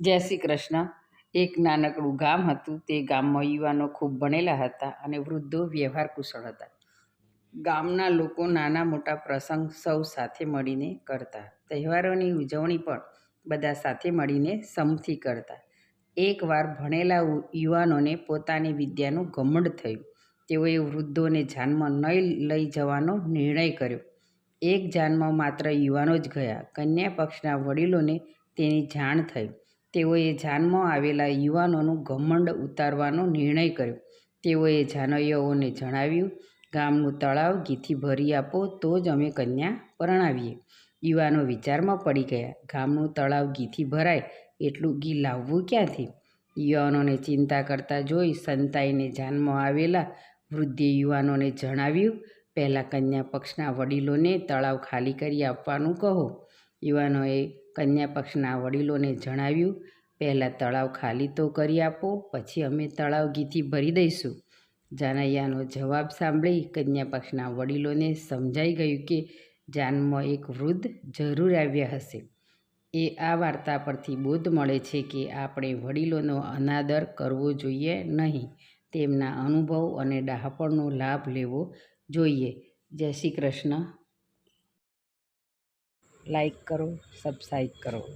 જય શ્રી કૃષ્ણ. એક નાનકડું ગામ હતું. તે ગામમાં યુવાનો ખૂબ ભણેલા હતા અને વૃદ્ધો વ્યવહાર કુશળ હતા. ગામના લોકો નાના મોટા પ્રસંગ સૌ સાથે મળીને કરતા. તહેવારોની ઉજવણી પણ બધા સાથે મળીને સમથી કરતા. એકવાર ભણેલા યુવાનોને પોતાની વિદ્યાનું ઘમંડ થયું. તેઓએ વૃદ્ધોને જાનમાં નહીં લઈ જવાનો નિર્ણય કર્યો. એક જાનમાં માત્ર યુવાનો જ ગયા. કન્યા પક્ષના વડીલોને તેની જાણ થઈ. તેઓએ જાનમાં આવેલા યુવાનોનું ઘમંડ ઉતારવાનો નિર્ણય કર્યો. તેઓએ જાનૈયાઓને જણાવ્યું, ગામનું તળાવ ઘીથી ભરી આપો તો જ અમે કન્યા પરણાવીએ. યુવાનો વિચારમાં પડી ગયા, ગામનું તળાવ ઘીથી ભરાય, એટલું ઘી લાવવું ક્યાંથી? યુવાનોને ચિંતા કરતા જોઈ સંતાઈને જાનમાં આવેલા વૃદ્ધે યુવાનોને જણાવ્યું, પહેલાં કન્યા પક્ષના વડીલોને તળાવ ખાલી કરી આપવાનું કહો. યુવાનોએ કન્યા પક્ષના વડીલોને જણાવ્યું, પહેલાં તળાવ ખાલી તો કરી આપો, પછી અમે તળાવ ઘીથી ભરી દઈશું. જાનૈયાનો જવાબ સાંભળી કન્યા પક્ષના વડીલોને સમજાઈ ગયું કે જાનમાં એક વૃદ્ધ જરૂર આવ્યા હશે. એ આ વાર્તા પરથી બોધ મળે છે કે આપણે વડીલોનો અનાદર કરવો જોઈએ નહીં, તેમના અનુભવ અને ડહાપણનો લાભ લેવો જોઈએ. જય શ્રી કૃષ્ણ. લાઈક કરો સબસ્ક્રાઈબ કરો.